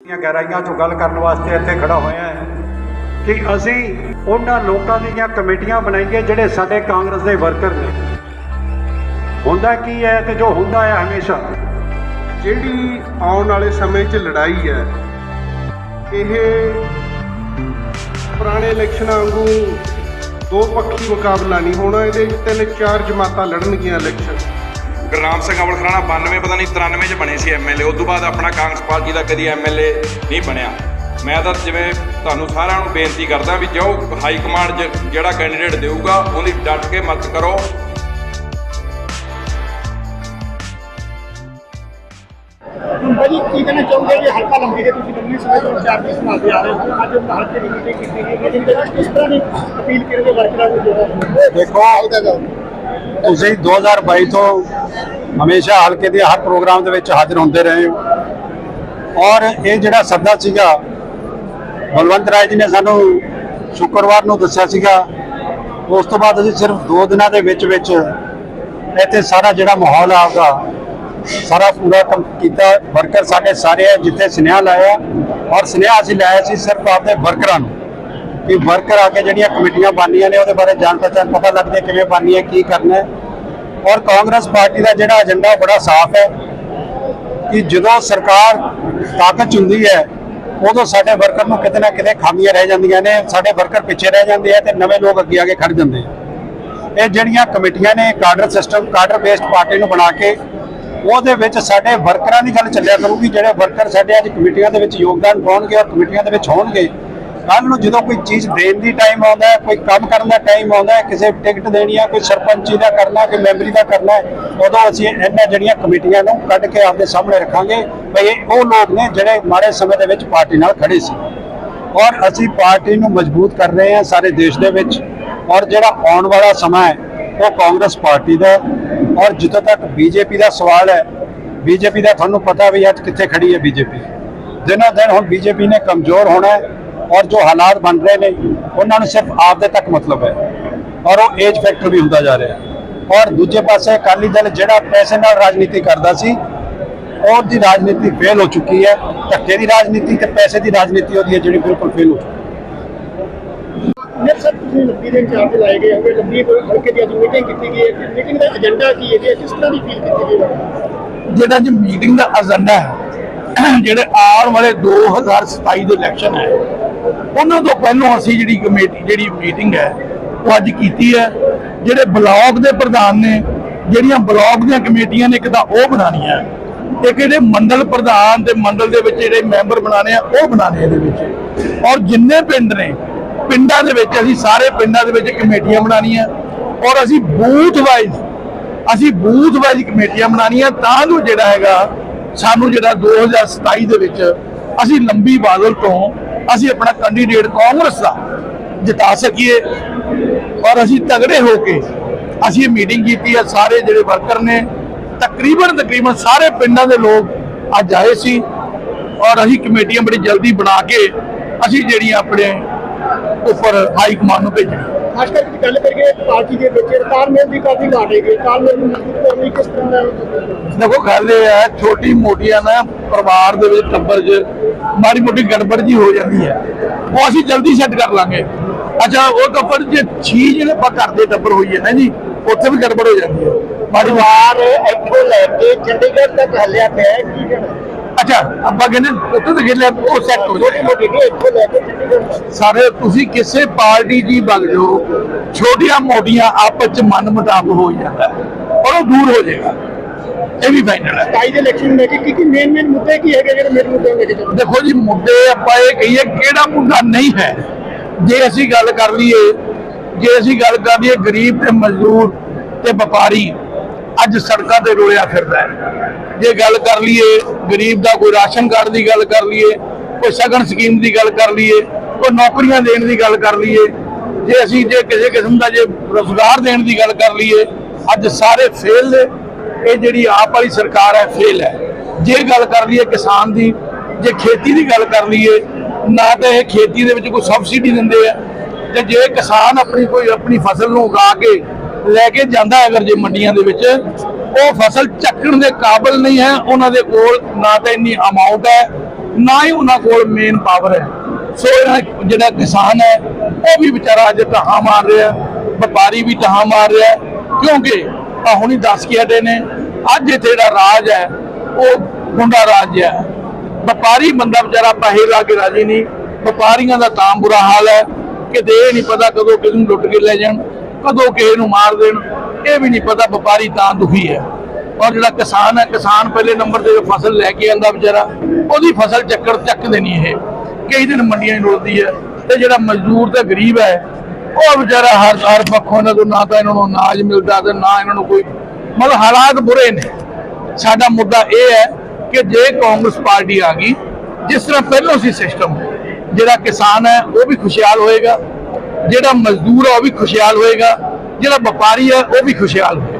ਦੀਆਂ ਗਹਿਰਾਈਆਂ 'ਚੋਂ ਗੱਲ ਕਰਨ ਵਾਸਤੇ ਇੱਥੇ ਖੜਾ ਹੋਇਆ ਹੈ ਕਿ ਅਸੀਂ ਉਹਨਾਂ ਲੋਕਾਂ ਦੀਆਂ ਕਮੇਟੀਆਂ ਬਣਾਈਏ ਜਿਹੜੇ ਸਾਡੇ ਕਾਂਗਰਸ ਦੇ ਵਰਕਰ ਨੇ। ਹੁੰਦਾ ਕੀ ਹੈ ਤੇ ਜੋ ਹੁੰਦਾ ਹੈ ਹਮੇਸ਼ਾ। ਜਿਹੜੀ ਆਉਣ ਵਾਲੇ ਸਮੇਂ 'ਚ ਲੜਾਈ ਹੈ, ਇਹ ਪੁਰਾਣੇ ਇਲੈਕਸ਼ਨਾਂ ਵਾਂਗੂ ਦੋ ਪੱਖੀ ਮੁਕਾਬਲਾ ਨਹੀਂ ਹੋਣਾ, ਇਹਦੇ 'ਚ ਤਿੰਨ ਚਾਰ ਜਮਾਤਾਂ ਲੜਨਗੀਆਂ ਇਲੈਕਸ਼ਨ। ਗੁਰਨਾਮ ਸਿੰਘ ਅਮਲ ਖਰਾਣਾ 92 ਪਤਾ ਨਹੀਂ 93 ਚ ਬਣੇ ਸੀ ਐਮਐਲਏ ਉਸ ਤੋਂ ਬਾਅਦ ਆਪਣਾ ਕਾਂਗਰਸ ਪਾਰਟੀ ਦਾ ਕਦੀ ਐਮਐਲਏ ਨਹੀਂ ਬਣਿਆ। ਮੈਂ ਤਾਂ ਜਿਵੇਂ ਤੁਹਾਨੂੰ ਸਾਰਿਆਂ ਨੂੰ ਬੇਨਤੀ ਕਰਦਾ ਵੀ ਜੋ ਹਾਈ ਕਮਾਂਡ ਜਿਹੜਾ ਕੈਂਡੀਡੇਟ ਦੇਊਗਾ ਉਹਦੀ ਡਟ ਕੇ ਮਦਦ ਕਰੋ। ਭਾਜੀ ਕੀ ਕਹਿਣਾ ਚਾਹੁੰਦੇ ਕਿ ਹਲਕਾ ਲੰਬੀ ਦੇ ਤੁਸੀਂ ਲੰਬੀ ਸਮੇਂ ਤੋਂ ਚਾਰ ਦੀ ਸੰਭਾਲਦੇ ਆ ਰਹੇ ਹੋ। ਅੱਜ ਹਲਕੇ ਦੀ ਮੀਟਿੰਗ ਕੀਤੀ ਗਈ ਮੀਟਿੰਗ ਦੇ ਵਿੱਚ ਕਿਸ ਤਰ੍ਹਾਂ ਦੀ ਅਪੀਲ ਕਰੋਗੇ ਵਰਕਰਾਂ ਨੂੰ ਜਿਹੜਾ ਦੇਖੋ। ਤੁਸੀਂ 2022 ਤੋਂ ਹਮੇਸ਼ਾ ਹਲਕੇ ਦੇ ਹਰ ਪ੍ਰੋਗਰਾਮ ਦੇ ਵਿੱਚ ਹਾਜ਼ਰ ਹੁੰਦੇ ਰਹੇ ਹੋ। ਔਰ ਇਹ ਜਿਹੜਾ ਸੱਦਾ ਸੀਗਾ, ਬਲਵੰਤ ਰਾਏ ਜੀ ਨੇ ਸਾਨੂੰ ਸ਼ੁੱਕਰਵਾਰ ਨੂੰ ਦੱਸਿਆ ਸੀਗਾ, ਉਸ ਤੋਂ ਬਾਅਦ ਅਸੀਂ ਸਿਰਫ 2 ਦਿਨਾਂ ਦੇ ਵਿੱਚ ਵਿੱਚ ਇੱਥੇ ਸਾਰਾ ਜਿਹੜਾ ਮਾਹੌਲ ਆ ਆਪਦਾ ਸਾਰਾ ਪੂਰਾ ਕੰਮ ਕੀਤਾ। ਵਰਕਰ ਸਾਡੇ ਸਾਰੇ ਆ, ਜਿੱਥੇ ਸੁਨੇਹਾ ਲਾਇਆ। ਔਰ ਸੁਨੇਹਾ ਅਸੀਂ ਲਾਇਆ ਸੀ ਸਿਰਫ ਆਪਣੇ ਵਰਕਰਾਂ ਨੂੰ। ਵੀ ਵਰਕਰ ਆ ਕੇ ਜਿਹੜੀਆਂ ਕਮੇਟੀਆਂ ਬਣਨੀਆਂ ਨੇ ਉਹਦੇ ਬਾਰੇ ਜਾਣ ਪਛਾਣ ਪਤਾ ਲੱਗਦੀ ਹੈ ਕਿਵੇਂ ਬਣਨੀ ਹੈ, ਕੀ ਕਰਨਾ ਹੈ। ਔਰ ਕਾਂਗਰਸ ਪਾਰਟੀ ਦਾ ਜਿਹੜਾ ਏਜੰਡਾ ਬੜਾ ਸਾਫ਼ ਹੈ ਕਿ ਜਦੋਂ ਸਰਕਾਰ ਤਾਕਤ 'ਚ ਹੁੰਦੀ ਹੈ, ਉਦੋਂ ਸਾਡੇ ਵਰਕਰ ਨੂੰ ਕਿਤੇ ਨਾ ਕਿਤੇ ਖਾਮੀਆਂ ਰਹਿ ਜਾਂਦੀਆਂ ਨੇ, ਸਾਡੇ ਵਰਕਰ ਪਿੱਛੇ ਰਹਿ ਜਾਂਦੇ ਆ ਤੇ ਨਵੇਂ ਲੋਕ ਅੱਗੇ ਆ ਕੇ ਖੜ ਜਾਂਦੇ ਆ। ਇਹ ਜਿਹੜੀਆਂ ਕਮੇਟੀਆਂ ਨੇ cadre system cadre based party ਨੂੰ ਬਣਾ ਕੇ, ਉਹਦੇ ਵਿੱਚ ਸਾਡੇ ਵਰਕਰਾਂ ਦੀ ਗੱਲ ਚੱਲਿਆ ਕਰੂਗੀ, ਜਿਹੜੇ ਵਰਕਰ ਸਾਡੇ ਅੱਜ ਕਮੇਟੀਆਂ ਦੇ ਵਿੱਚ ਯੋਗਦਾਨ ਪਾਉਣਗੇ ਔਰ ਕਮੇਟੀਆਂ ਦੇ ਵਿੱਚ ਹੋਣਗੇ। ਕੱਲ ਨੂੰ ਜਦੋਂ ਕੋਈ ਚੀਜ਼ ਦੇਣ ਦੀ ਟਾਈਮ ਆਉਂਦਾ ਹੈ, ਕੋਈ ਕੰਮ ਕਰਨ ਦਾ ਟਾਈਮ ਆਉਂਦਾ ਹੈ, ਕਿਸੇ ਟਿਕਟ ਦੇਣੀ ਹੈ ਕੋਈ ਸਰਪੰਚੀ ਦਾ ਕਰਨਾ, ਕੋਈ ਮੈਂਬਰੀ ਦਾ ਕਰਨਾ ਉਦੋਂ ਅਸੀਂ ਇਹਨਾਂ ਜਿਹੜੀਆਂ ਕਮੇਟੀਆਂ ਨੂੰ ਕੱਢ ਕੇ ਆਪਦੇ ਸਾਹਮਣੇ ਰੱਖਾਂਗੇ। ਭਈ ਉਹ ਲੋਕ ਨੇ ਜਿਹੜੇ ਮਾੜੇ ਸਮੇਂ ਦੇ ਵਿੱਚ ਪਾਰਟੀ ਨਾਲ ਖੜੇ ਸੀ। ਔਰ ਅਸੀਂ ਪਾਰਟੀ ਨੂੰ ਮਜ਼ਬੂਤ ਕਰ ਰਹੇ ਹਾਂ ਸਾਰੇ ਦੇਸ਼ ਦੇ ਵਿੱਚ। ਔਰ ਜਿਹੜਾ ਆਉਣ ਵਾਲਾ ਸਮਾਂ ਹੈ, ਉਹ ਕਾਂਗਰਸ ਪਾਰਟੀ ਦਾ ਔਰ ਜਿੱਥੋਂ ਤੱਕ ਬੀਜੇਪੀ ਦਾ ਸਵਾਲ ਹੈ, ਬੀਜੇਪੀ ਦਾ ਤੁਹਾਨੂੰ ਪਤਾ ਵੀ ਅੱਜ ਕਿੱਥੇ ਖੜੀ ਹੈ ਬੀਜੇਪੀ। ਦਿਨੋਂ ਦਿਨ ਹੁਣ ਬੀਜੇਪੀ ਨੇ ਕਮਜ਼ੋਰ ਹੋਣਾ ਹੈ। ਔਰ ਜੋ ਹਾਲਾਤ ਬਣ ਰਹੇ ਨੇ ਉਹਨਾਂ ਨੂੰ ਸਿਰਫ ਆਪਦੇ ਤੱਕ ਮਤਲਬ ਹੈ। ਔਰ ਉਹ ਏਜ ਫੈਕਟਰ ਵੀ ਹੁੰਦਾ ਜਾ ਰਿਹਾ। ਔਰ ਦੂਜੇ ਪਾਸੇ ਅਕਾਲੀ ਦਲ ਜਿਹੜਾ ਪੈਸੇ ਨਾਲ ਰਾਜਨੀਤੀ ਕਰਦਾ ਸੀ ਔਰ ਦੀ ਰਾਜਨੀਤੀ ਫੇਲ ਹੋ ਚੁੱਕੀ ਹੈ। ਧੱਕੇ ਦੀ ਰਾਜਨੀਤੀ ਤੇ ਪੈਸੇ ਦੀ ਰਾਜਨੀਤੀ ਉਹਦੀ ਹੈ ਜਿਹੜੀ ਬਿਲਕੁਲ ਫੇਲ ਹੋ ਚੁੱਕੀ ਸਰ ਤੁਸੀਂ ਲੰਬੀ ਦੇ ਚਾਰਜ ਲਾਏ ਗਏ ਹੋਗੇ। ਲੰਬੀ ਹਲਕੇ ਦੀ ਅੱਜ ਮੀਟਿੰਗ ਕੀਤੀ ਗਈ ਹੈ ਮੀਟਿੰਗ ਦਾ ਏਜੰਡਾ ਕੀ ਹੈ ਜੀ? ਕਿਸ ਤਰ੍ਹਾਂ ਦੀ ਅਪੀਲ ਕੀਤੀ ਗਈ ਹੈ? ਜਿਹੜਾ ਅੱਜ ਮੀਟਿੰਗ ਦਾ ਏਜੰਡਾ ਹੈ ਜਿਹੜੇ ਆਉਣ ਵਾਲੇ 2027 ਦੇ ਇਲੈਕਸ਼ਨ ਹੈ ਉਹਨਾਂ ਤੋਂ ਪਹਿਲਾਂ ਅਸੀਂ ਜਿਹੜੀ ਕਮੇਟੀ, ਜਿਹੜੀ ਮੀਟਿੰਗ ਹੈ, ਉਹ ਅੱਜ ਕੀਤੀ ਹੈ। ਜਿਹੜੇ ਬਲਾਕ ਦੇ ਪ੍ਰਧਾਨ ਨੇ, ਜਿਹੜੀਆਂ ਬਲਾਕ ਦੀਆਂ ਕਮੇਟੀਆਂ ਨੇ, ਇੱਕ ਤਾਂ ਉਹ ਬਣਾਉਣੀਆਂ ਇੱਕ ਇਹਦੇ ਮੰਡਲ ਪ੍ਰਧਾਨ ਤੇ ਮੰਡਲ ਦੇ ਵਿੱਚ ਜਿਹੜੇ ਮੈਂਬਰ ਬਣਾਣੇ ਆ, ਉਹ ਬਣਾਣੇ ਇਹਦੇ ਵਿੱਚ। ਔਰ ਜਿੰਨੇ ਪਿੰਡ ਨੇ, ਪਿੰਡਾਂ ਦੇ ਵਿੱਚ ਅਸੀਂ ਸਾਰੇ ਪਿੰਡਾਂ ਦੇ ਵਿੱਚ ਕਮੇਟੀਆਂ ਬਣਾਉਣੀਆਂ। ਔਰ ਅਸੀਂ ਬੂਥ ਵਾਈਜ਼ ਅਸੀਂ ਬੂਥ ਵਾਈਜ਼ ਕਮੇਟੀਆਂ ਬਣਾਉਣੀਆਂ, ਤਾਂ ਜੋ ਜਿਹੜਾ ਹੈਗਾ, ਸਾਨੂੰ ਜਿਹੜਾ 2027 ਦੇ ਵਿੱਚ ਅਸੀਂ ਲੰਬੀ ਬਾਦਲ ਤੋਂ ਅਸੀਂ ਆਪਣਾ ਕੈਂਡੀਡੇਟ ਕਾਂਗਰਸ ਦਾ ਜਿਤਾ ਸਕੀਏ। ਔਰ ਅਸੀਂ ਤਗੜੇ ਹੋ ਕੇ ਅਸੀਂ ਇਹ ਮੀਟਿੰਗ ਕੀਤੀ ਹੈ। ਸਾਰੇ ਜਿਹੜੇ ਵਰਕਰ ਨੇ, ਤਕਰੀਬਨ ਤਕਰੀਬਨ ਸਾਰੇ ਪਿੰਡਾਂ ਦੇ ਲੋਕ ਅੱਜ ਆਏ ਸੀ। ਔਰ ਅਸੀਂ ਕਮੇਟੀਆਂ ਬੜੀ ਜਲਦੀ ਬਣਾ ਕੇ ਅਸੀਂ ਜਿਹੜੀਆਂ ਆਪਣੇ ਉੱਪਰ ਹਾਈ ਕਮਾਂਡ ਨੂੰ ਭੇਜੀਆਂ। ਖਾਸ ਕਰਕੇ ਗੱਲ ਕਰੀਏ ਪਾਰਟੀ ਦੇ ਵਿੱਚ ਤਾਲਮੇਲ ਦੀ ਕਾਫੀ ਘਾਟ ਹੈਗੀ ਤਾਲਮੇਲ ਨੂੰ ਮਜ਼ਬੂਤ ਕਰਨ ਲਈ ਕਿਸ ਤਰ੍ਹਾਂ ਦਾ ਦੇਖੋ ਗੱਲ ਇਹ ਹੈ ਛੋਟੀ ਮੋਟੀਆਂ ਨਾ ਪਰਿਵਾਰ ਦੇ ਵਿੱਚ ਟੱਬਰ 'ਚ ਮਾੜੀ ਮੋਟੀ ਗੜਬੜ ਜੀ ਹੋ ਜਾਂਦੀ ਹੈ। ਉਹ ਅਸੀਂ ਜਲਦੀ ਸੈੱਟ ਕਰ ਲਾਂਗੇ। ਅੱਛਾ ਉਹ ਟੱਬਰ ਜੇ ਛੀ ਜਿਹੜੇ ਆਪਾਂ ਕਰਦੇ ਟੱਬਰ ਹੋਈ ਹੈ ਨਾ ਜੀ ਉੱਥੇ ਵੀ ਗੜਬੜ ਹੋ ਜਾਂਦੀ ਹੈ। ਪਰਿਵਾਰ ਇੱਥੋਂ ਲੈ ਕੇ ਚੰਡੀਗੜ੍ਹ ਤੱਕ ਹੱਲਿਆ ਪਿਆ ਹੈ ਕੀ ਕਹਿਣਾ? ਅੱਛਾ ਆਪਾਂ ਕਹਿੰਦੇ ਉੱਥੇ ਤੇ ਗਿੱਲੇ ਉਹ ਸੈੱਟ ਹੋ ਲੈ ਤੱਕ ਸਾਰੇ ਤੁਸੀਂ ਕਿਸੇ ਪਾਰਟੀ ਦੀ ਬਗ ਜਾਓ ਛੋਟੀਆਂ ਮੋਟੀਆਂ ਆਪਸ ਚ ਮਨ ਮੁਤਾਬਕ ਹੋ ਜਾਂਦਾ ਹੈ, ਔਰ ਉਹ ਦੂਰ ਹੋ ਜਾਏਗਾ। ਇਹ ਵੀ ਫਾਈਨਲ ਹੈ। 27 ਦੇ ਇਲੈਕਸ਼ਨ ਲੈ ਕੇ ਕੀ ਕੀ ਮੇਨ ਮੇਨ ਮੁੱਦੇ ਕੀ ਹੈਗੇ ਜਿਹੜੇ ਮੇਨ ਮੁੱਦੇ ਲੈ ਕੇ ਚੱਲੋ? ਦੇਖੋ ਜੀ ਮੁੱਦੇ ਆਪਾਂ ਇਹ ਕਹੀਏ ਕਿਹੜਾ ਮੁੱਦਾ ਨਹੀਂ ਹੈ। ਜੇ ਅਸੀਂ ਗੱਲ ਕਰ ਲਈਏ ਜੇ ਅਸੀਂ ਗੱਲ ਕਰ ਲਈਏ ਗਰੀਬ ਤੇ ਮਜ਼ਦੂਰ ਤੇ ਵਪਾਰੀ ਅੱਜ ਸੜਕਾਂ ਤੇ ਰੋਲਿਆ ਫਿਰਦਾ ਹੈ। ਜੇ ਗੱਲ ਕਰ ਲਈਏ, ਗਰੀਬ ਦਾ ਕੋਈ ਰਾਸ਼ਨ ਕਾਰਡ ਦੀ ਗੱਲ ਕਰ ਲਈਏ, ਕੋਈ ਸਗਨ ਸਕੀਮ ਦੀ ਗੱਲ ਕਰ ਲਈਏ, ਕੋਈ ਨੌਕਰੀਆਂ ਦੇਣ ਦੀ ਗੱਲ ਕਰ ਲਈਏ, ਜੇ ਅਸੀਂ ਜੇ ਕਿਸੇ ਕਿਸਮ ਦਾ ਜੇ ਰੋਜ਼ਗਾਰ ਦੇਣ ਦੀ ਗੱਲ ਕਰ ਲਈਏ, ਅੱਜ ਸਾਰੇ ਫੇਲ ਨੇ। ਇਹ ਜਿਹੜੀ ਆਪ ਵਾਲੀ ਸਰਕਾਰ ਹੈ ਫੇਲ ਹੈ। ਜੇ ਗੱਲ ਕਰ ਲਈਏ ਕਿਸਾਨ ਦੀ, ਜੇ ਖੇਤੀ ਦੀ ਗੱਲ ਕਰ ਲਈਏ, ਨਾ ਤਾਂ ਇਹ ਖੇਤੀ ਦੇ ਵਿੱਚ ਕੋਈ ਸਬਸਿਡੀ ਦਿੰਦੇ ਆ। ਤੇ ਜੇ ਕਿਸਾਨ ਆਪਣੀ ਕੋਈ ਆਪਣੀ ਫਸਲ ਨੂੰ ਉਗਾ ਕੇ ਲੈ ਕੇ ਜਾਂਦਾ ਹੈ, ਅਗਰ ਜੇ ਮੰਡੀਆਂ ਦੇ ਵਿੱਚ ਉਹ ਫਸਲ ਚੱਕਣ ਦੇ ਕਾਬਿਲ ਨਹੀਂ ਹੈ, ਉਹਨਾਂ ਦੇ ਕੋਲ ਨਾ ਤਾਂ ਇੰਨੀ ਅਮਾਉਂਟ ਹੈ, ਨਾ ਹੀ ਉਹਨਾਂ ਕੋਲ ਮੇਨ ਪਾਵਰ ਹੈ। ਸੋ ਇਹ ਜਿਹੜਾ ਕਿਸਾਨ ਹੈ, ਉਹ ਵੀ ਵਿਚਾਰਾ ਅੱਜ ਟਹਾ ਮਾਰ ਰਿਹਾ ਵਪਾਰੀ ਵੀ ਟਹਾ ਮਾਰ ਰਿਹਾ ਕਿਉਂਕਿ ਆ ਹੁਣੀ ਦੱਸ ਕੇ ਹਟੇ ਨੇ, ਅੱਜ ਇੱਥੇ ਜਿਹੜਾ ਰਾਜ ਹੈ, ਉਹ ਗੁੰਡਾ ਰਾਜ ਹੈ। ਵਪਾਰੀ ਬੰਦਾ ਵਿਚਾਰਾ ਪੈਸੇ ਲਾ ਕੇ ਰਾਜੀ ਨਹੀਂ, ਵਪਾਰੀਆਂ ਦਾ ਤਾਂ ਬੁਰਾ ਹਾਲ ਹੈ ਕਿ ਦੇ ਨਹੀਂ ਪਤਾ ਕਦੋਂ ਕਿਸ ਨੂੰ ਲੁੱਟ ਕੇ ਲੈ ਜਾਣ, ਕਦੋਂ ਕਿਸੇ ਨੂੰ ਮਾਰ ਦੇਣ। ਇਹ ਵੀ ਨਹੀਂ ਪਤਾ ਵਪਾਰੀ ਤਾਂ ਦੁਖੀ ਹੈ। ਔਰ ਜਿਹੜਾ ਕਿਸਾਨ ਹੈ, ਕਿਸਾਨ ਪਹਿਲੇ ਨੰਬਰ ਤੇ ਫਸਲ ਲੈ ਕੇ ਆਂਦਾ ਵਿਚਾਰਾ, ਉਹਦੀ ਫਸਲ ਚੱਕਰ ਚੱਕਦੇ ਨਹੀਂ ਇਹ। ਕਈ ਦਿਨ ਮੰਡੀਆਂ 'ਚ ਰੁਲਦੀ ਹੈ ਤੇ ਜਿਹੜਾ ਮਜ਼ਦੂਰ ਤੇ ਗਰੀਬ ਹੈ, ਉਹ ਵਿਚਾਰਾ ਹਰ ਹਰ ਪੱਖੋਂ ਇਹਨਾਂ ਤੋਂ ਨਾ ਤਾਂ ਇਹਨਾਂ ਨੂੰ ਅਨਾਜ ਮਿਲਦਾ ਤੇ ਨਾ ਇਹਨਾਂ ਨੂੰ ਕੋਈ ਮਤਲਬ ਹਾਲਾਤ ਬੁਰੇ ਨੇ। ਸਾਡਾ ਮੁੱਦਾ ਇਹ ਹੈ ਕਿ ਜੇ ਕਾਂਗਰਸ ਪਾਰਟੀ ਆ ਗਈ, ਜਿਸ ਤਰ੍ਹਾਂ ਪਹਿਲਾਂ ਸੀ ਸਿਸਟਮ, ਜਿਹੜਾ ਕਿਸਾਨ ਹੈ, ਉਹ ਵੀ ਖੁਸ਼ਹਾਲ ਹੋਏਗਾ। ਜਿਹੜਾ ਮਜ਼ਦੂਰ ਹੈ, ਉਹ ਵੀ ਖੁਸ਼ਹਾਲ ਹੋਏਗਾ। ਜਿਹੜਾ ਵਪਾਰੀ ਹੈ ਉਹ ਵੀ ਖੁਸ਼ਹਾਲ ਹੋਏਗਾ